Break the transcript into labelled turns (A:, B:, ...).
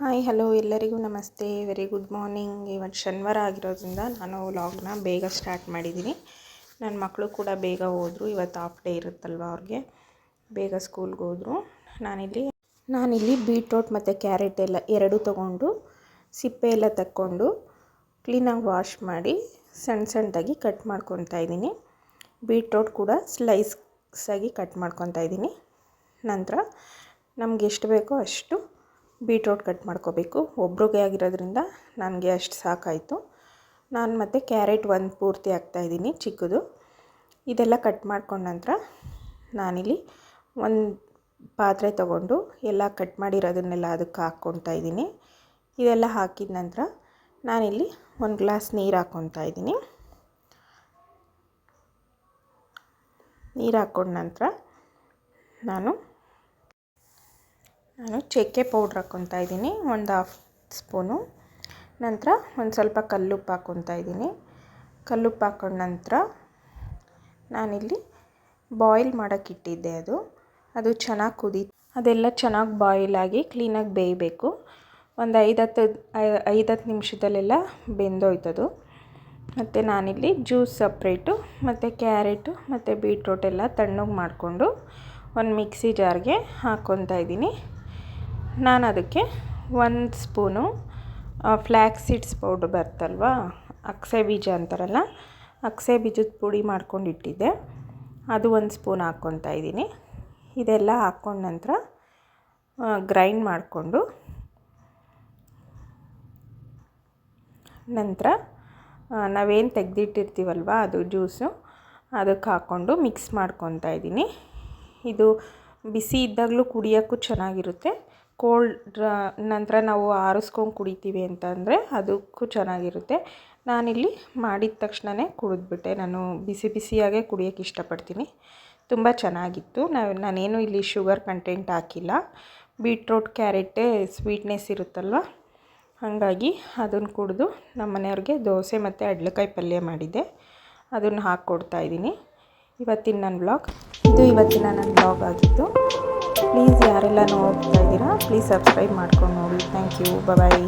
A: Hi, hello ಎಲ್ಲರಿಗೂ ನಮಸ್ತೆ. Very good morning ಇವತ್ತು ಶನಿವಾರ ಆಗಿರೋದ್ರಿಂದ ನಾನು ವ್ಲಾಗ್ನ ಬೇಗ ಸ್ಟಾರ್ಟ್ ಮಾಡಿದ್ದೀನಿ. ನನ್ನ ಮಕ್ಕಳು ಕೂಡ ಬೇಗ ಹೋದರು. ಇವತ್ತು ಹಾಫ್ ಡೇ ಇರುತ್ತಲ್ವ ಅವ್ರಿಗೆ. ಬೇಗ ಸ್ಕೂಲ್ಗೆ ಹೋದರು. ನಾನಿಲ್ಲಿ ನಾನಿಲ್ಲಿ ಬೀಟ್ರೋಟ್ ಮತ್ತು ಕ್ಯಾರೆಟ್ ಎಲ್ಲ ಎರಡೂ ತೊಗೊಂಡು, ಸಿಪ್ಪೆ ಎಲ್ಲ ತಕ್ಕೊಂಡು ಕ್ಲೀನಾಗಿ ವಾಶ್ ಮಾಡಿ ಸಣ್ಣ ಸಣ್ಣದಾಗಿ ಕಟ್ ಮಾಡ್ಕೊತಾ ಇದ್ದೀನಿ. ಬೀಟ್ರೋಟ್ ಕೂಡ ಸ್ಲೈಸ್ಸಾಗಿ ಕಟ್ ಮಾಡ್ಕೊತಾ ಇದ್ದೀನಿ. ನಂತರ ನಮ್ಗೆ ಎಷ್ಟು ಬೇಕೋ ಅಷ್ಟು ಬೀಟ್ರೋಟ್ ಕಟ್ ಮಾಡ್ಕೋಬೇಕು. ಒಬ್ರಿಗೆ ಆಗಿರೋದ್ರಿಂದ ನನಗೆ ಅಷ್ಟು ಸಾಕಾಯಿತು. ನಾನು ಮತ್ತು ಕ್ಯಾರೆಟ್ ಒಂದು ಪೂರ್ತಿ ಹಾಕ್ತಾಯಿದ್ದೀನಿ ಚಿಕ್ಕದು. ಇದೆಲ್ಲ ಕಟ್ ಮಾಡ್ಕೊಂಡ ನಂತರ ನಾನಿಲ್ಲಿ ಒಂದು ಪಾತ್ರೆ ತಗೊಂಡು ಎಲ್ಲ ಕಟ್ ಮಾಡಿರೋದನ್ನೆಲ್ಲ ಅದಕ್ಕೆ ಹಾಕ್ಕೊತಾ ಇದ್ದೀನಿ. ಇದೆಲ್ಲ ಹಾಕಿದ ನಂತರ ನಾನಿಲ್ಲಿ ಒಂದು ಗ್ಲಾಸ್ ನೀರು ಹಾಕ್ಕೊತಾ ಇದ್ದೀನಿ. ನೀರು ಹಾಕ್ಕೊಂಡ ನಂತರ ನಾನು ನಾನು ಚಕ್ಕೆ ಪೌಡ್ರ್ ಹಾಕ್ಕೊತಾ ಇದ್ದೀನಿ, ಒಂದು ಹಾಫ್ ಸ್ಪೂನು ನಂತರ ಒಂದು ಸ್ವಲ್ಪ ಕಲ್ಲುಪ್ಪು ಹಾಕ್ಕೊತಾ ಇದ್ದೀನಿ. ಕಲ್ಲುಪ್ಪು ಹಾಕ್ಕೊಂಡ ನಂತರ ನಾನಿಲ್ಲಿ ಬಾಯ್ಲ್ ಮಾಡೋಕ್ಕಿಟ್ಟಿದ್ದೆ ಅದು. ಅದು ಚೆನ್ನಾಗಿ ಕುದಿ, ಅದೆಲ್ಲ ಚೆನ್ನಾಗಿ ಬಾಯ್ಲ್ ಆಗಿ ಕ್ಲೀನಾಗಿ ಬೇಯಬೇಕು. ಒಂದು ಐದು ಹತ್ತು ಐದು ಹತ್ತು ನಿಮಿಷದಲ್ಲೆಲ್ಲ ಬೆಂದೋಯ್ತದು. ಮತ್ತು ನಾನಿಲ್ಲಿ ಜ್ಯೂಸ್ ಸಪ್ರೇಟು ಮತ್ತು ಕ್ಯಾರೆಟು ಮತ್ತು ಬೀಟ್ರೂಟ್ ಎಲ್ಲ ತಣ್ಣಗೆ ಮಾಡಿಕೊಂಡು ಒಂದು ಮಿಕ್ಸಿ ಜಾರ್ಗೆ ಹಾಕ್ಕೊತಾ ಇದ್ದೀನಿ. ನಾನು ಅದಕ್ಕೆ ಒಂದು ಸ್ಪೂನು ಫ್ಲ್ಯಾಕ್ ಸೀಡ್ಸ್ ಪೌಡ್ರ್ ಬರ್ತಲ್ವ, ಅಕ್ಸೆ ಬೀಜ ಅಂತಾರಲ್ಲ, ಅಕ್ಸೆ ಬೀಜದ ಪುಡಿ ಮಾಡ್ಕೊಂಡು ಇಟ್ಟಿದ್ದೆ ಅದು ಒಂದು ಸ್ಪೂನ್ ಹಾಕ್ಕೊತಾ ಇದ್ದೀನಿ. ಇದೆಲ್ಲ ಹಾಕ್ಕೊಂಡ ನಂತರ ಗ್ರೈಂಡ್ ಮಾಡಿಕೊಂಡು, ನಂತರ ನಾವೇನು ತೆಗೆದಿಟ್ಟಿರ್ತೀವಲ್ವ, ಅದು ಜ್ಯೂಸು, ಅದಕ್ಕೆ ಹಾಕ್ಕೊಂಡು ಮಿಕ್ಸ್ ಮಾಡ್ಕೊತಾ ಇದ್ದೀನಿ. ಇದು ಬಿಸಿ ಇದ್ದಾಗಲೂ ಕುಡಿಯೋಕ್ಕೂ ಚೆನ್ನಾಗಿರುತ್ತೆ. ಕೋಲ್ಡ್ ನಂತರ ನಾವು ಆರಿಸ್ಕೊಂಡು ಕುಡಿತೀವಿ ಅಂತಂದರೆ ಅದಕ್ಕೂ ಚೆನ್ನಾಗಿರುತ್ತೆ. ನಾನಿಲ್ಲಿ ಮಾಡಿದ ತಕ್ಷಣವೇ ಕುಡಿದ್ಬಿಟ್ಟೆ. ನಾನು ಬಿಸಿ ಬಿಸಿಯಾಗೇ ಕುಡಿಯೋಕ್ಕೆ ಇಷ್ಟಪಡ್ತೀನಿ. ತುಂಬ ಚೆನ್ನಾಗಿತ್ತು. ನಾವು ನಾನೇನು ಇಲ್ಲಿ ಶುಗರ್ ಕಂಟೆಂಟ್ ಹಾಕಿಲ್ಲ. ಬೀಟ್ರೋಟ್, ಕ್ಯಾರೆಟೇ, ಸ್ವೀಟ್ನೆಸ್ ಇರುತ್ತಲ್ವ? ಹಾಗಾಗಿ ಅದನ್ನು ಕುಡಿದು ನಮ್ಮ ಮನೆಯವ್ರಿಗೆ ದೋಸೆ ಮತ್ತು ಅಡ್ಲಕಾಯಿ ಪಲ್ಯ ಮಾಡಿದ್ದೆ. ಅದನ್ನು ಹಾಕ್ಕೊಡ್ತಾ ಇದ್ದೀನಿ. ಇವತ್ತಿನ ನನ್ನ ಬ್ಲಾಗ್. ಇದು ಇವತ್ತಿನ ನನ್ನ ಬ್ಲಾಗ್ ಆಗಿತ್ತು ಪ್ಲೀಸ್ ಯಾರೆಲ್ಲ ನೋಡ್ತಾ ಇದ್ದೀರಾ ಪ್ಲೀಸ್ ಸಬ್ಸ್ಕ್ರೈಬ್ ಮಾಡ್ಕೊಂಡು ನೋಡಿ. Thank you bye